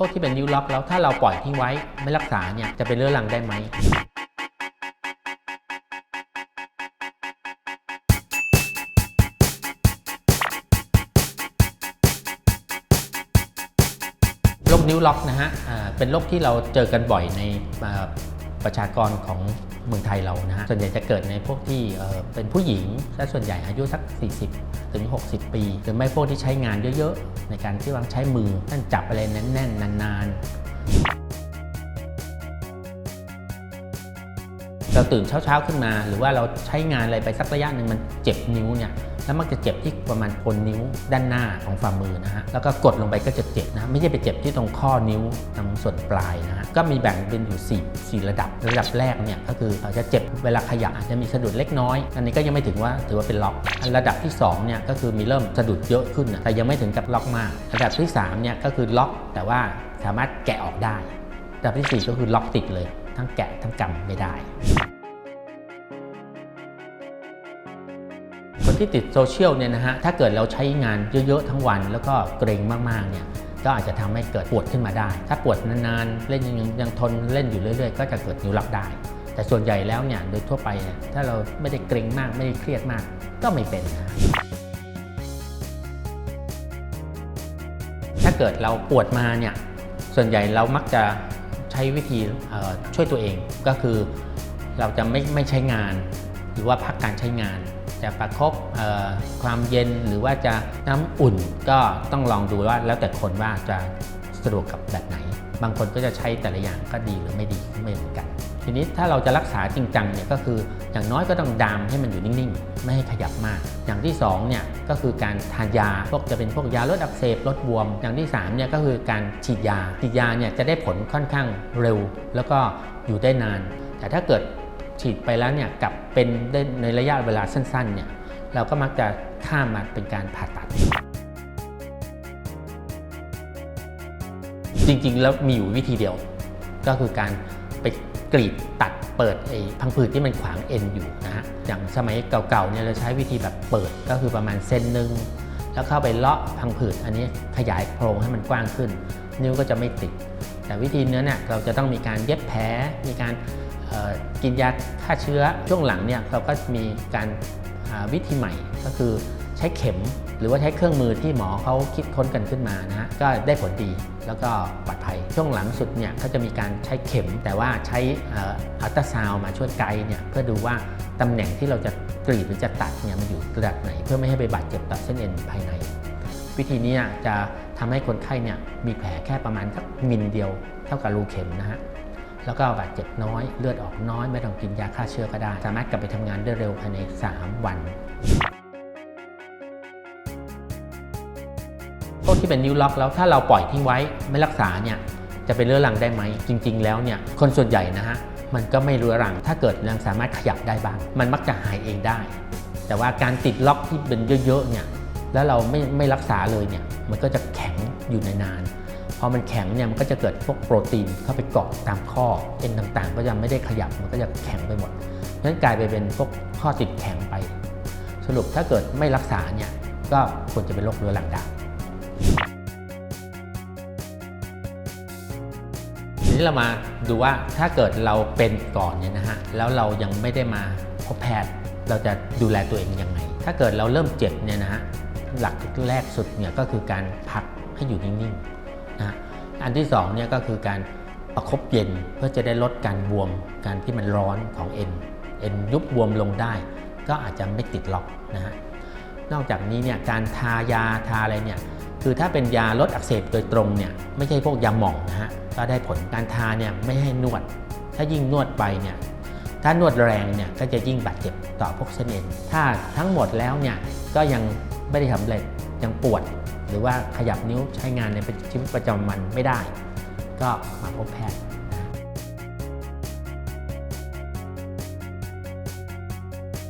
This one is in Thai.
พวกที่เป็นนิ้วล็อกแล้วถ้าเราปล่อยทิ้งไว้ไม่รักษาเนี่ยจะเป็นเรื้อรังได้ไหมโรคนิ้วล็อกนะฮะเป็นโรคที่เราเจอกันบ่อยใน ประชากรของเมืองไทยเรานะฮะส่วนใหญ่จะเกิดในพวกที่เเป็นผู้หญิงและส่วนใหญ่อายุสัก 40 ถึง 60 ปี หรือไม่พวกที่ใช้งานเยอะๆ ในการที่วางใช้มือนั่นจับอะไรแน่นๆ นานๆเราตื่นเช้าๆ ขึ้นมา หรือว่าเราใช้งานอะไรไปสักระยะหนึ่งมันเจ็บนิ้วเนี่ย แล้วมักจะเจ็บที่ประมาณโคนนิ้วด้านหน้าของฝ่ามือนะฮะแล้วก็กดลงไปก็จะเจ็บนะไม่ใช่ไปเจ็บที่ตรงข้อนิ้วตรงส่วนปลายนะฮะก็มีแบ่งเป็นอยู่ 4 4 ระดับ ระดับแรกเนี่ยก็คืออาจจะเจ็บเวลาขยับอาจจะมีสะดุดเล็กน้อย อันนี้ก็ยังไม่ถึงว่าถือว่าเป็นล็อก ระดับที่2เนี่ยก็คือมีเริ่มสะดุดเยอะขึ้นแต่ยังไม่ถึงกับล็อกมาก ระดับที่3เนี่ยก็คือล็อก แต่ว่าสามารถแกะออกได้ ระดับที่ 4 ก็คือล็อกติดเลย ทั้งแกะทั้งกำไม่ได้ ที่ติดโซเชียลเนี่ยนะฮะถ้าเกิดเราใช้งานเยอะๆทั้งวัน แล้วก็เกรงมากๆเนี่ยก็อาจจะทำให้เกิดปวดขึ้นมาได้ ถ้าปวดนานๆ เล่นยังยังทนเล่นอยู่เรื่อย ๆ ก็จะเกิดนิ้วล็อกได้ แต่ส่วนใหญ่แล้วเนี่ยโดยทั่วไปเนี่ยถ้าเราไม่ได้เกรงมากไม่ได้เครียดมาก ก็ไม่เป็นนะถ้าเกิดเราปวดมาเนี่ยส่วนใหญ่เรามักจะใช้วิธีช่วยตัวเองก็คือเราจะไม่ไม่ใช้งาน หรือว่าพักการใช้งาน จะประคบความเย็นหรือว่าจะน้ำอุ่นก็ต้องลองดูว่าแล้วแต่คนว่าจะสะดวกกับแบบไหน บางคนก็จะใช้แต่ละอย่างก็ดีหรือไม่ดีไม่เหมือนกัน ทีนี้ถ้าเราจะรักษาจริงจังเนี่ยก็คืออย่างน้อยก็ต้องดามให้มันอยู่นิ่งๆ ไม่ให้ขยับมาก อย่างที่2เนี่ยก็คือการทานยาพวกจะเป็นพวกยาลดอักเสบลดบวม อย่างที่3เนี่ยก็คือการฉีดยาฉีดยาเนี่ยจะได้ผลค่อนข้างเร็ว แล้วก็อยู่ได้นาน แต่ถ้าเกิด ฉีดไปแล้วเนี่ยกลับเป็นได้ในระยะเวลาสั้นๆเนี่ยเราก็มักจะข้ามมาเป็นการผ่าตัด จริงๆ แล้วมีอยู่วิธีเดียว ก็คือการไปกรีดตัดเปิดไอ้พังผืดที่มันขวางเอ็นอยู่นะฮะอย่างสมัยเก่าๆเนี่ยเราใช้วิธีแบบเปิดก็คือประมาณเซนหนึ่งแล้วเข้าไปเลาะพังผืดอันนี้ขยายโพรงให้มันกว้างขึ้น นิ้วก็จะไม่ติด แต่วิธีเนื้อเนี่ยเราจะต้องมีการเย็บแผลมีการ กินยาฆ่าเชื้อช่วงหลังเนี่ยเราก็มีการวิธีใหม่ก็คือใช้เข็มหรือว่าใช้เครื่องมือที่หมอเขาคิดค้นกันขึ้นมานะฮะก็ได้ผลดีแล้วก็ปลอดภัย ช่วงหลังสุดเนี่ยเขาจะมีการใช้เข็ม แต่ว่าใช้อัลตราซาวมาช่วยไกด์เนี่ยเพื่อดูว่าตำแหน่งที่เราจะกรีดหรือจะตัดเนี่ยมันอยู่ระดับไหน เพื่อไม่ให้ไปบาดเจ็บต่อเส้นเอ็นภายใน วิธีนี้จะทำให้คนไข้เนี่ยมีแผลแค่ประมาณสักมิลเดียว เท่ากับรูเข็มนะฮะ แล้วก็บาดเจ็บน้อยเลือดออกน้อย ไม่ต้องกินยาฆ่าเชื้อก็ได้ สามารถกลับไปทำงานได้เร็วภายใน 3 วันพวกที่เป็นนิ้วล็อกแล้วถ้าเราปล่อยทิ้งไว้ไม่รักษาเนี่ยจะเป็นเรื้อรังได้ไหม จริง ๆ แล้วเนี่ยคนส่วนใหญ่นะฮะมันก็ไม่เรื้อรัง ถ้าเกิดยังสามารถขยับได้บ้าง มันมักจะหายเองได้ แต่ว่าการติดล็อกที่เป็นเยอะๆเนี่ยแล้วเราไม่ไม่รักษาเลยเนี่ยมันก็จะแข็งอยู่นาน พอมันแข็งเนี่ยมันก็จะเกิดพวกโปรตีนเข้าไปเกาะตามข้อเอ็นต่างๆ ก็จะไม่ได้ขยับมันก็จะแข็งไปหมดเพราะฉะนั้นกลายไปเป็นพวกข้อติดแข็งไป สรุปถ้าเกิดไม่รักษาเนี่ยก็ควรจะเป็นโรคเรื้อรังได้ทีนี้เรามาดูว่าถ้าเกิดเราเป็นก่อนเนี่ยนะฮะแล้วเรายังไม่ได้มาพบแพทย์เราจะดูแลตัวเองยังไง ถ้าเกิดเราเริ่มเจ็บเนี่ยนะฮะหลักแรกสุดเนี่ยก็คือการพักให้อยู่นิ่งๆ นะอันที่สองเนี่ยก็คือการประคบเย็นเพื่อจะได้ลดการบวมการที่มันร้อนของเอ็นเอ็นยุบบวมลงได้ ก็อาจจะไม่ติดล็อกนะฮะนอกจากนี้เนี่ยการทายาทาอะไรเนี่ยคือถ้าเป็นยาลดอักเสบโดยตรงเนี่ยไม่ใช่พวกยาหม่องนะฮะก็ได้ผลการทาเนี่ยไม่ให้นวด ถ้ายิ่งนวดไปเนี่ยถ้านวดแรงเนี่ยก็จะยิ่งบาดเจ็บต่อพวกเส้นเอ็นถ้าทั้งหมดแล้วเนี่ยก็ยังไม่ได้สำเร็จยังปวด รือว่าขยับนิ้วใช้งานในชีวิตประจำวันไม่ได้ ก็มาพบแพทย์